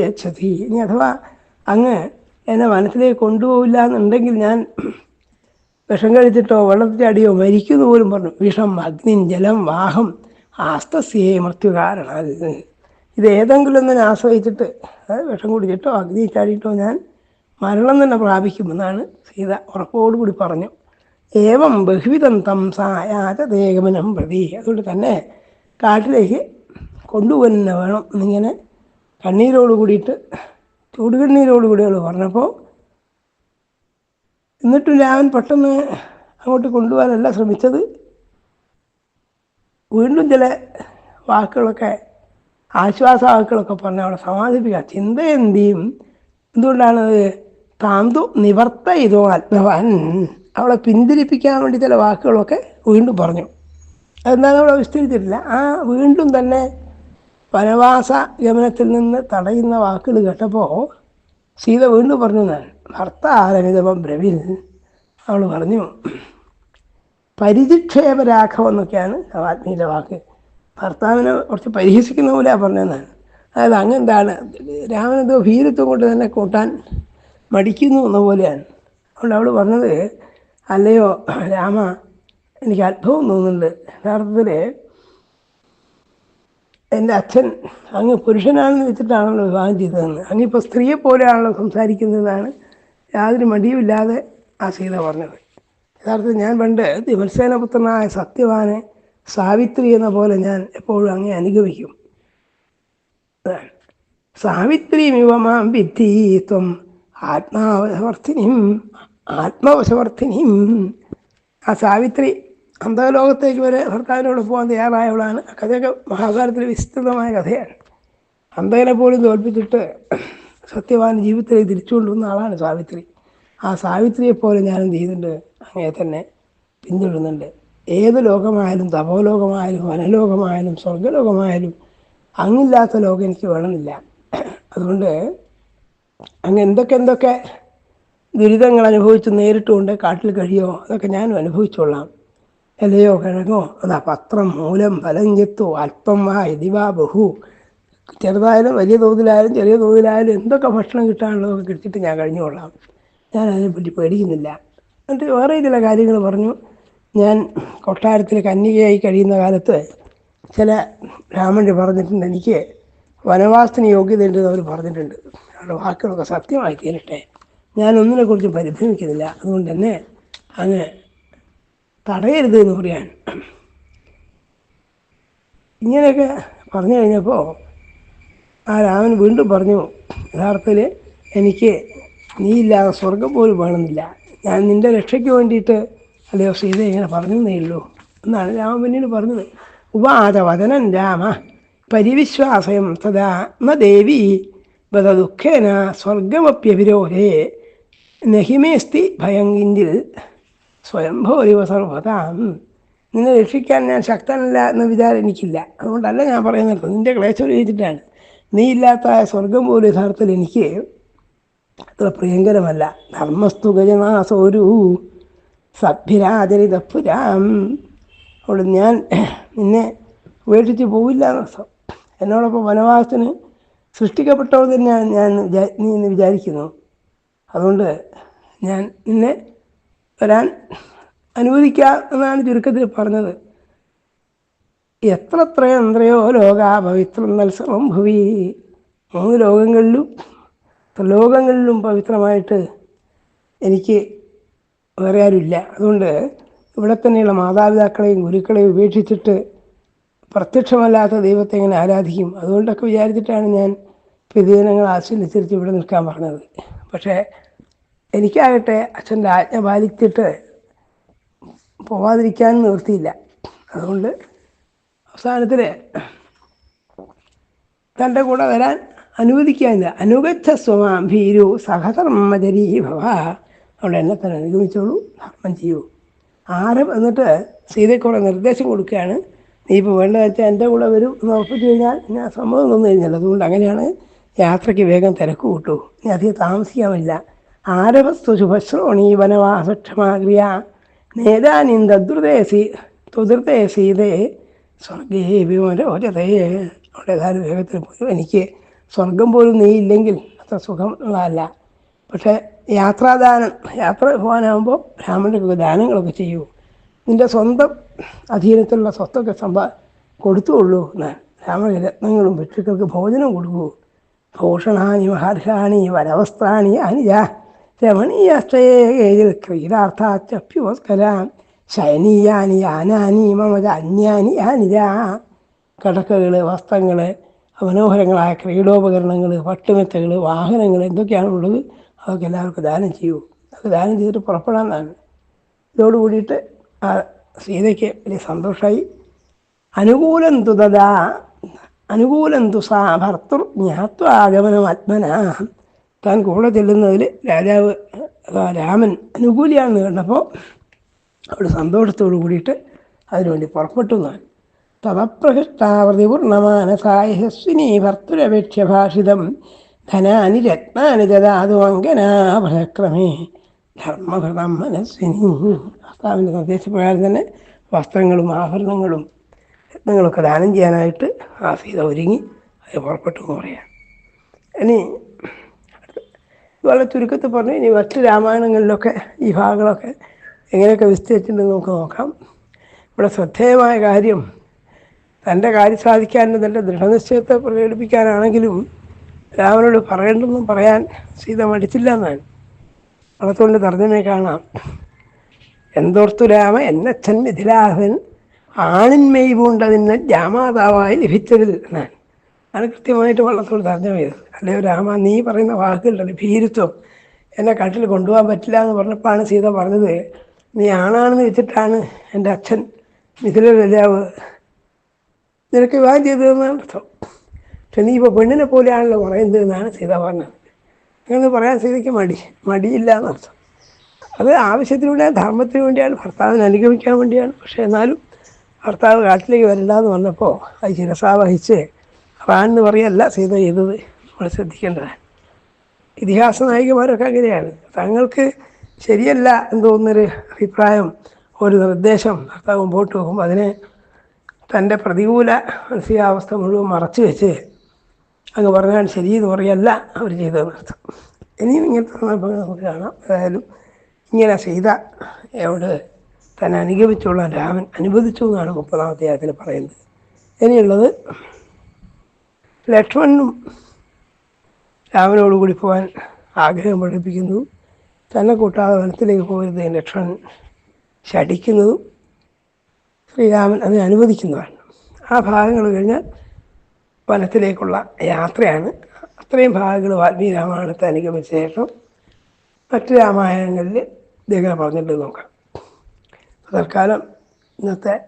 ഇനി അഥവാ അങ്ങ് എന്നെ മനസ്സിലേക്ക് കൊണ്ടുപോകില്ല എന്നുണ്ടെങ്കിൽ ഞാൻ വിഷം കഴിച്ചിട്ടോ വെള്ളത്തിൽ അടിയോ മരിക്കുന്നു പോലും പറഞ്ഞു. വിഷം അഗ്നി ജലം വാഹം ആസ്തസ്യേ മൃത്യു കാരണം. ഇത് ഏതെങ്കിലും ഒന്നിനെ ആശ്രയിച്ചിട്ട് അതായത് വിഷം കുടിച്ചിട്ടോ അഗ്നി ചാടിയിട്ടോ ഞാൻ മരണം തന്നെ പ്രാപിക്കുമെന്നാണ് സീത ഉറപ്പോടുകൂടി പറഞ്ഞു. ഏവം ബഹുവിധം തം സായാച ദേഹമനം പ്രതി. അതുകൊണ്ട് തന്നെ കാട്ടിലേക്ക് കൊണ്ടുപോകുക തന്നെ വേണം എന്നിങ്ങനെ കണ്ണീരോട് കൂടിയിട്ട് ചൂടുകണ്ണീരോട് കൂടി അവൾ പറഞ്ഞപ്പോൾ എന്നിട്ടും രാമൻ പെട്ടെന്ന് അങ്ങോട്ട് കൊണ്ടുപോകാനല്ല ശ്രമിച്ചത്. വീണ്ടും ചില വാക്കുകളൊക്കെ ആശ്വാസ വാക്കുകളൊക്കെ പറഞ്ഞ് അവളെ സമാധിപ്പിക്കുക ചിന്ത എന്തിയും എന്തുകൊണ്ടാണ് താന്തു നിവർത്ത ഇതോ ആത്മവാൻ അവളെ പിന്തിരിപ്പിക്കാൻ വേണ്ടി ചില വാക്കുകളൊക്കെ വീണ്ടും പറഞ്ഞു. അതെന്താണെന്ന് അവിടെ വിസ്തരിച്ചിട്ടില്ല. ആ വീണ്ടും തന്നെ വനവാസ ഗമനത്തിൽ നിന്ന് തടയുന്ന വാക്കുകൾ കേട്ടപ്പോൾ സീത വീണ്ടും പറഞ്ഞു ഞാൻ ഭർത്താരമിതമം ബ്രവിൽ. അവൾ പറഞ്ഞു പരിധിക്ഷേപരാഘവം എന്നൊക്കെയാണ് ആത്മീയ വാക്ക്. ഭർത്താവിനെ കുറച്ച് പരിഹസിക്കുന്ന പോലെയാണ് പറഞ്ഞതെന്നാണ് അതായത് അങ്ങെന്താണ് രാമനെന്തോ ഭീരത്വം കൊണ്ട് തന്നെ കൂട്ടാൻ മടിക്കുന്നു എന്ന പോലെയാണ്. അതുകൊണ്ട് അവൾ പറഞ്ഞത് അല്ലയോ രാമ എനിക്ക് അത്ഭുതം തോന്നുന്നുണ്ട്. യഥാർത്ഥത്തിൽ എന്റെ അച്ഛൻ അങ്ങ് പുരുഷനാണെന്ന് വെച്ചിട്ടാണല്ലോ വിവാഹം ചെയ്തതെന്ന്. അങ്ങിപ്പോൾ സ്ത്രീയെ പോലെയാണല്ലോ സംസാരിക്കുന്നതെന്നാണ് യാതൊരു മടിയുമില്ലാതെ ആ സീത പറഞ്ഞത്. യഥാർത്ഥത്തിൽ ഞാൻ പണ്ട് ദിവസേനപുത്രനായ സത്യവാനെ സാവിത്രി എന്ന പോലെ ഞാൻ എപ്പോഴും അങ്ങേ അനുഗമിക്കും. സാവിത്രി യുവമാം വിദ്ധി ത്വം ആത്മാവശവർത്തിനിയും ആത്മവശവർത്തിനിയും ആ സാവിത്രി അന്തലോകത്തേക്ക് വരെ ഭർത്താവിനോട് പോകാൻ തയ്യാറായവളാണ്. കഥയൊക്കെ മഹാഭാരതത്തിൽ വിസ്തൃതമായ കഥയാണ്. അന്തകനെ പോലും തോൽപ്പിച്ചിട്ട് സത്യവാൻ ജീവിതത്തിലേക്ക് തിരിച്ചുകൊണ്ടുവന്ന ആളാണ് സാവിത്രി. ആ സാവിത്രിയെ പോലെ ഞാൻ എന്ത് ചെയ്യുന്നുണ്ട്. അങ്ങനെ തന്നെ പിന്തുടരുന്നുണ്ട്. ഏത് ലോകമായാലും തപോലോകമായാലും വനലോകമായാലും സ്വർഗലോകമായാലും അങ്ങില്ലാത്ത ലോകം എനിക്ക് വേണമെന്നില്ല. അതുകൊണ്ട് അങ്ങ് എന്തൊക്കെ എന്തൊക്കെ ദുരിതങ്ങൾ അനുഭവിച്ച് നേരിട്ടുകൊണ്ട് കാട്ടിൽ കഴിയോ അതൊക്കെ ഞാനും അനുഭവിച്ചോളാം. ഇലയോ കിഴങ്ങോ അതാ പത്രം മൂലം ഫലം ചെത്തു അല്പം വാ ഇതിവാ ബഹു. ചെറുതായാലും വലിയ തോതിലായാലും ചെറിയ തോതിലായാലും എന്തൊക്കെ ഭക്ഷണം കിട്ടാനുള്ളതൊക്കെ കിട്ടിയിട്ട് ഞാൻ കഴിഞ്ഞുകൊള്ളാം ഞാൻ അതിനെപ്പറ്റി പേടിക്കുന്നില്ല. എന്നിട്ട് വേറെ ചില കാര്യങ്ങൾ പറഞ്ഞു. ഞാൻ കൊട്ടാരത്തിൽ കന്യകയായി കഴിയുന്ന കാലത്ത് ചില ബ്രാഹ്മണർ പറഞ്ഞിട്ടുണ്ട് എനിക്ക് വനവാസത്തിന് യോഗ്യതയുണ്ടെന്ന് അവർ പറഞ്ഞിട്ടുണ്ട്. അവരുടെ വാക്കുകളൊക്കെ സത്യമായി തീരട്ടെ ഞാൻ ഒന്നിനെക്കുറിച്ചും പരിഭ്രമിക്കുന്നില്ല. അതുകൊണ്ട് തന്നെ അങ്ങ് തടയരുത് എന്ന് പറയാൻ. ഇങ്ങനെയൊക്കെ പറഞ്ഞു കഴിഞ്ഞപ്പോൾ ആ രാമൻ വീണ്ടും പറഞ്ഞു യഥാർത്ഥത്തിൽ എനിക്ക് നീയില്ലാതെ സ്വർഗം പോലും വേണമെന്നില്ല. ഞാൻ നിന്റെ രക്ഷയ്ക്ക് വേണ്ടിയിട്ട് അല്ലയോ സീത ഇങ്ങനെ പറഞ്ഞതേ ഉള്ളൂ എന്നാണ് രാമൻ പിന്നീട് പറഞ്ഞത്. ഉപാദവദനൻ രാമ പരിവിശ്വാസയം തഥാ ന ദേവി വത ദുഃഖേന സ്വർഗമപ്യവിരോധേ നഹിമേസ്തി ഭയം കിഞ്ചിൽ സ്വയംഭോരിവ സർവതാം നിന്നെ രക്ഷിക്കാൻ ഞാൻ ശക്തനല്ല എന്ന വിചാരം എനിക്കില്ല അതുകൊണ്ടല്ല ഞാൻ പറയുന്നത്. നിന്റെ ക്ലേശം ചോദിച്ചിട്ടാണ് നീ ഇല്ലാത്ത സ്വർഗം പോലും യഥാർത്ഥത്തിൽ എനിക്ക് അത്ര പ്രിയങ്കരമല്ല. ധർമ്മസ്തു ഗജനാസോരു സഭ്യരാചരിതപ്പുരാം അവിടെ ഞാൻ നിന്നെ ഉപേക്ഷിച്ച് പോവില്ല എന്നർത്ഥം എന്നോടൊപ്പം വനവാസത്തിന് സൃഷ്ടിക്കപ്പെട്ടവർ തന്നെയാണ് ഞാൻ നീ എന്ന് വിചാരിക്കുന്നു. അതുകൊണ്ട് ഞാൻ നിന്നെ വരാൻ അനുവദിക്കാം എന്നാണ് ചുരുക്കത്തിൽ പറഞ്ഞത്. എത്ര എത്രയോ ലോകാ പവിത്രം മത്സരം ഭുവി. മൂന്ന് ലോകങ്ങളിലും ത്രിലോകങ്ങളിലും പവിത്രമായിട്ട് എനിക്ക് വേറെ ആരുമില്ല. അതുകൊണ്ട് ഇവിടെ തന്നെയുള്ള മാതാപിതാക്കളെയും ഗുരുക്കളെയും ഉപേക്ഷിച്ചിട്ട് പ്രത്യക്ഷമല്ലാത്ത ദൈവത്തെ എങ്ങനെ ആരാധിക്കും? അതുകൊണ്ടൊക്കെ വിചാരിച്ചിട്ടാണ് ഞാൻ പ്രതിദിനങ്ങൾ ആശ്രയിച്ചിരിച്ച് ഇവിടെ നിൽക്കാൻ പറഞ്ഞത്. പക്ഷേ എനിക്കാകട്ടെ അച്ഛന്റെ ആജ്ഞ പാലിച്ചിട്ട് പോവാതിരിക്കാൻ നിവൃത്തിയില്ല. അതുകൊണ്ട് അവസാനത്തിൽ തന്റെ കൂടെ വരാൻ അനുവദിക്കാനില്ല. അനുഗച്ഛ സ്വമാം ഭീരു സഹധർമ്മചരീ ഭവ. അവിടെ എന്നെ തന്നെ അനുഗമിച്ചോളൂ. ധർമ്മം ചെയ്യൂ. ആരും എന്നിട്ട് സീതയ്ക്കൂടെ നിർദ്ദേശം കൊടുക്കുകയാണ്. നീ ഇപ്പോൾ വേണ്ടത് വെച്ചാൽ എന്റെ കൂടെ വരും എന്ന് ഉറപ്പിച്ചു കഴിഞ്ഞാൽ ഞാൻ സമ്മതം തന്നു കഴിഞ്ഞാൽ അതുകൊണ്ട് അങ്ങനെയാണ് യാത്രയ്ക്ക് വേഗം തിരക്ക് കൂട്ടൂ. ഇനി അധികം താമസിക്കാമില്ല ആരവസ്തു ശുഭശ്രോണി വനവാസക്ഷമാഗ്രിയ നേതാനിൻ തദ്രുതേ സീ തുതൃതേ സീതേ സ്വർഗേ വിമരോചതേ. അവിടെ ഏതാനും വേഗത്തിൽ പോയി എനിക്ക് സ്വർഗം പോലും നീ ഇല്ലെങ്കിൽ അത്ര സുഖമുള്ളതല്ല പക്ഷേ യാത്രാദാനം യാത്ര പോകാനാകുമ്പോൾ രാമന്റെ ദാനങ്ങളൊക്കെ ചെയ്യൂ. നിന്റെ സ്വന്തം അധീനത്തിലുള്ള സ്വത്തൊക്കെ സമ്പാ കൊടുത്തുള്ളൂ എന്നാണ് ബ്രാഹ്മണ രത്നങ്ങളും ഭിക്ഷുക്കൾക്ക് ഭോജനം കൊടുക്കൂ. ഭൂഷണാനി മഹാർഹാണി വരവസ്ത്രാണി അനിജ രമണീയാശ്രയേതിൽ ക്രീഡാർത്ഥാച്ചപ്യുവസ്കരാം ശയനീയാനി ആനാനി മമത അന്യാനി യാനിജ കടക്കകൾ വസ്ത്രങ്ങൾ മനോഹരങ്ങളായ ക്രീഡോപകരണങ്ങൾ പട്ടുമെത്തകൾ വാഹനങ്ങൾ എന്തൊക്കെയാണുള്ളത് അതൊക്കെ എല്ലാവർക്കും ദാനം ചെയ്യൂ. അതൊക്കെ ദാനം ചെയ്തിട്ട് പുറപ്പെടാമെന്നാണ് ഇതോടുകൂടിയിട്ട് ആ സീതയ്ക്ക് വലിയ സന്തോഷമായി അനുകൂലം തുതദാ അനുകൂലം തുസാ ഭർത്തൃ ജ്ഞാത്വാഗമനം ആത്മന. താൻ കൂടെ ചെല്ലുന്നതിൽ രാജാവ് രാമൻ അനുകൂലിയാണെന്ന് കണ്ടപ്പോൾ അവിടെ സന്തോഷത്തോട് കൂടിയിട്ട് അതിനുവേണ്ടി പുറപ്പെട്ടു എന്നാണ്. സായഹസ്വിനി ഭർത്തുരപേക്ഷ ഭാഷിതം ധനാനി രത്നാനി ദദാതു അങ്കനാഭക്രമേ ധർമ്മഭൃതം മനസ്വിനി ഭർത്താവിന്റെ നിർദ്ദേശപ്രകാരം തന്നെ വസ്ത്രങ്ങളും ആഭരണങ്ങളും രത്നങ്ങളൊക്കെ ദാനം ചെയ്യാനായിട്ട് ആ സീത ഒരുങ്ങി അത് പുറപ്പെട്ടു എന്ന് പറയാം ഇനി വളരെ ചുരുക്കത്തിൽ പറഞ്ഞു. ഇനി മറ്റ് രാമായണങ്ങളിലൊക്കെ ഈ ഭാഗങ്ങളൊക്കെ എങ്ങനെയൊക്കെ വിസ്തരിച്ചിട്ടുണ്ടെന്ന് നമുക്ക് നോക്കാം. ഇവിടെ ശ്രദ്ധേയമായ കാര്യം തന്റെ കാര്യം സാധിക്കാനും തന്റെ ദൃഢനിശ്ചയത്തെ പ്രകടിപ്പിക്കാനാണെങ്കിലും രാമനോട് പറയേണ്ടതെന്നും പറയാൻ സീത മടിച്ചില്ല എന്നാണ് അതുകൊണ്ട് തർജമേ കാണാം. എന്തോർത്തു രാമ എന്നച്ഛൻ മിഥിലാഹൻ ആണിന്മേയ് പൂണ്ടതിന് രാമാതാവായി ലഭിച്ചതിൽ എന്നാണ്. ആണ് കൃത്യമായിട്ട് വള്ളത്തോട് തർജമ ചെയ്തത് അല്ലയോ രാമ നീ പറയുന്ന വാക്കുകളുടെ ഭീരുത്വം എന്നെ കാട്ടിൽ കൊണ്ടുപോകാൻ പറ്റില്ല എന്ന് പറഞ്ഞപ്പോഴാണ് സീത പറഞ്ഞത്. നീ ആണാണെന്ന് വെച്ചിട്ടാണ് എന്റെ അച്ഛൻ മിഥില രാജാവ് നിനക്ക് വിവാഹം ചെയ്തതെന്നാണ് അർത്ഥം. പക്ഷെ നീ ഇപ്പോൾ പെണ്ണിനെ പോലെയാണല്ലോ പറയുന്നത് എന്നാണ് സീത പറഞ്ഞത്. അങ്ങനെ പറയാൻ സീതയ്ക്ക് മടി മടിയില്ല എന്നർത്ഥം അത് ആവശ്യത്തിലൂടെ ധർമ്മത്തിന് വേണ്ടിയാണ് ഭർത്താവിനെ അനുഗമിക്കാൻ വേണ്ടിയാണ്. പക്ഷേ എന്നാലും ഭർത്താവ് കാട്ടിലേക്ക് വരില്ല എന്ന് പറഞ്ഞപ്പോൾ അത് ശിരസാ വഹിച്ച് റാൻ എന്ന് പറയല്ല സീത ചെയ്തത് നമ്മൾ ശ്രദ്ധിക്കേണ്ടതാണ്. ഇതിഹാസ നായികമാരൊക്കെ അങ്ങനെയാണ്. തങ്ങൾക്ക് ശരിയല്ല എന്ന് തോന്നുന്നൊരു അഭിപ്രായം ഒരു നിർദ്ദേശം ഭർത്താവ് മുമ്പോട്ട് പോകുമ്പോൾ അതിനെ തന്റെ പ്രതികൂല മാനസികാവസ്ഥ മുഴുവൻ മറച്ചു വെച്ച് അങ്ങ് പറഞ്ഞാൽ ശരി എന്ന് പറയല്ല അവർ ചെയ്തതെന്ന് അർത്ഥം. ഇനിയും ഇങ്ങനത്തെ സന്ദർഭങ്ങൾ നമുക്ക് കാണാം. ഏതായാലും ഇങ്ങനെ സീത എവിടെ തന്നെ അനുഗമിച്ചുള്ള രാമൻ അനുവദിച്ചു എന്നാണ് മുപ്പതാമത്തെ അധ്യായത്തിൽ പറയുന്നത്. ഇനിയുള്ളത് ലക്ഷ്മണനും രാമനോട് കൂടി പോകാൻ ആഗ്രഹം പഠിപ്പിക്കുന്നു തന്നെ കൂട്ടാതെ വനത്തിലേക്ക് പോകരുത് ലക്ഷ്മണൻ ശടിക്കുന്നതും ശ്രീരാമൻ അത് അനുവദിക്കുന്നതാണ്. ആ ഭാഗങ്ങൾ കഴിഞ്ഞാൽ വനത്തിലേക്കുള്ള യാത്രയാണ്. അത്രയും ഭാഗങ്ങൾ വാൽമീകി രാമായണത്തെ അനുഗമിച്ച ശേഷം മറ്റ് രാമായണങ്ങളിൽ ഇദ്ദേഹം പറഞ്ഞിട്ട് നോക്കാം. തൽക്കാലം ഇന്നത്തെ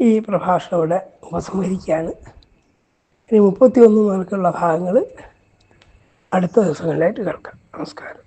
ഈ പ്രഭാഷണം ഇവിടെ ഉപസംഹരിക്കുകയാണ്. ഇനി മുപ്പത്തി ഒന്ന് മാർക്കുള്ള ഭാഗങ്ങൾ അടുത്ത ദിവസങ്ങളിലായിട്ട് കേൾക്കാം. നമസ്കാരം.